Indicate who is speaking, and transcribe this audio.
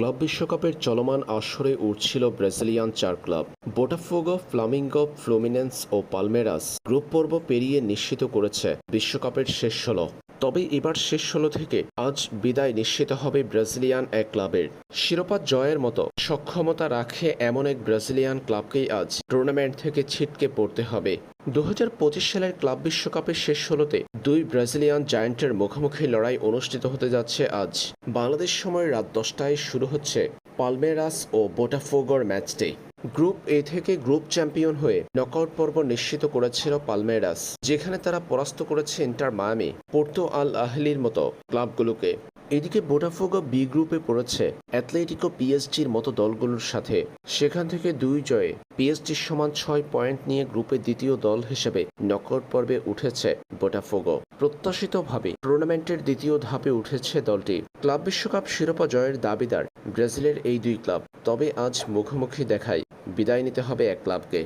Speaker 1: Club বিশ্বকাপের চলমান আসরে উঠছিল ব্রাজিলিয়ান চার ক্লাব, বোটাফোগো, ফ্লামিঙ্গো, ফ্লুমিনেন্স ও পালমেরাস। গ্রুপ পর্ব পেরিয়ে নিশ্চিত করেছে বিশ্বকাপের শেষ ষোলো। তবে এবার শেষ ষোলো থেকে আজ বিদায় নিশ্চিত হবে ব্রাজিলিয়ান এক ক্লাবের। শিরোপা জয়ের মতো সক্ষমতা রাখে এমন এক ব্রাজিলিয়ান ক্লাবকেই আজ টুর্নামেন্ট থেকে ছিটকে পড়তে হবে। দু হাজার পঁচিশ সালের ক্লাব বিশ্বকাপের শেষ ষোলোতে দুই ব্রাজিলিয়ান জায়ান্টের মুখোমুখি লড়াই অনুষ্ঠিত হতে যাচ্ছে আজ। বাংলাদেশ সময় রাত দশটায় শুরু হচ্ছে পালমেরাস ও বোটাফোগোর ম্যাচটি। গ্রুপ এ থেকে গ্রুপ চ্যাম্পিয়ন হয়ে নকআউট পর্ব নিশ্চিত করেছিল পালমেরাস যেখানে তারা পরাস্ত করেছে ইন্টার মায়ামি, পোর্তো আল আহলির মতো ক্লাবগুলোকে। এদিকে বোটাফোগো বি গ্রুপে পড়েছে অ্যাথলেটিকো পিএসজির মতো দলগুলোর সাথে। সেখান থেকে দুই জয়ে পিএসজির সমান ছয় পয়েন্ট নিয়ে গ্রুপের দ্বিতীয় দল হিসেবে নকআউট পর্বে উঠেছে বোটাফোগো। প্রত্যাশিতভাবে টুর্নামেন্টের দ্বিতীয় ধাপে উঠেছে দলটি। ক্লাব বিশ্বকাপ শিরোপা জয়ের দাবিদার ব্রাজিলের এই দুই ক্লাব, তবে আজ মুখোমুখি দেখায়। বিদায় নিতে হবে এক ক্লাবকে।